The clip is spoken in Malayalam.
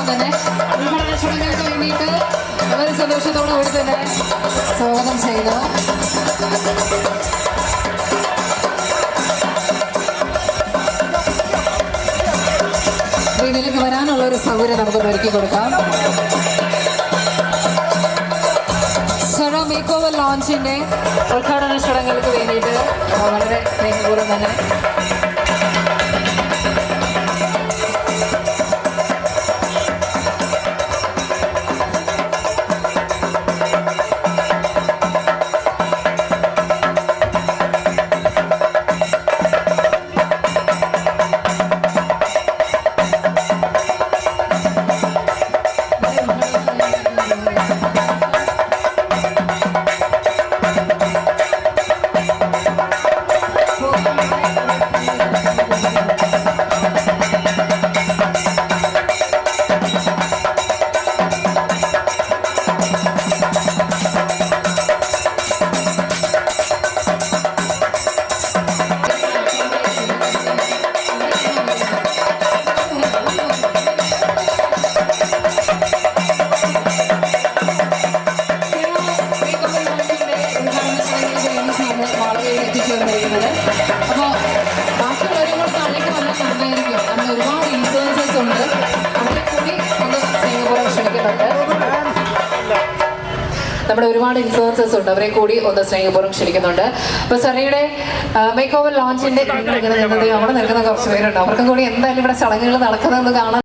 ഒപ്പം തന്നെ ചടങ്ങുകൾക്ക് വേണ്ടിയിട്ട് വളരെ സന്തോഷത്തോടെ തന്നെ സ്വാഗതം ചെയ്യുന്നു. ഇതിലേക്ക് വരാനുള്ള ഒരു സൗകര്യം നമുക്ക് ഒരുക്കി കൊടുക്കാം. സെറ മേക്ക് ഓവർ ലോഞ്ചിന്റെ ഉദ്ഘാടന ചടങ്ങുകൾക്ക് വേണ്ടിയിട്ട് വളരെ സ്നേഹപൂർവം തന്നെ അപ്പോൾ ബാക്കിയുള്ളവരും കൂടെ താഴേക്ക് വന്നാൽ നന്നായിരിക്കും. നമ്മൾ ഒരുപാട് ഇൻഫ്ലുവൻസേഴ്സ് ഉണ്ട്. അവരെ കൂടി ഒന്ന് സിംഗപ്പൂർ ക്ഷണിക്കുന്നുണ്ട്. നമ്മുടെ ഒരുപാട് ഇൻഫ്ലുവൻസേഴ്സ് ഉണ്ട്. അവരെ കൂടി ഒന്ന് സ്നേഹപൂർവം ക്ഷണിക്കുന്നുണ്ട്. അപ്പൊ സറിയുടെ മേക്ക് ഓവർ ലോഞ്ചിന്റെ അവിടെ നിൽക്കുന്ന കുറച്ച് പേരുണ്ട്. അവർക്കും കൂടി എന്തായാലും ഇവിടെ ചടങ്ങുകൾ നടക്കുന്നതെന്ന് കാണാൻ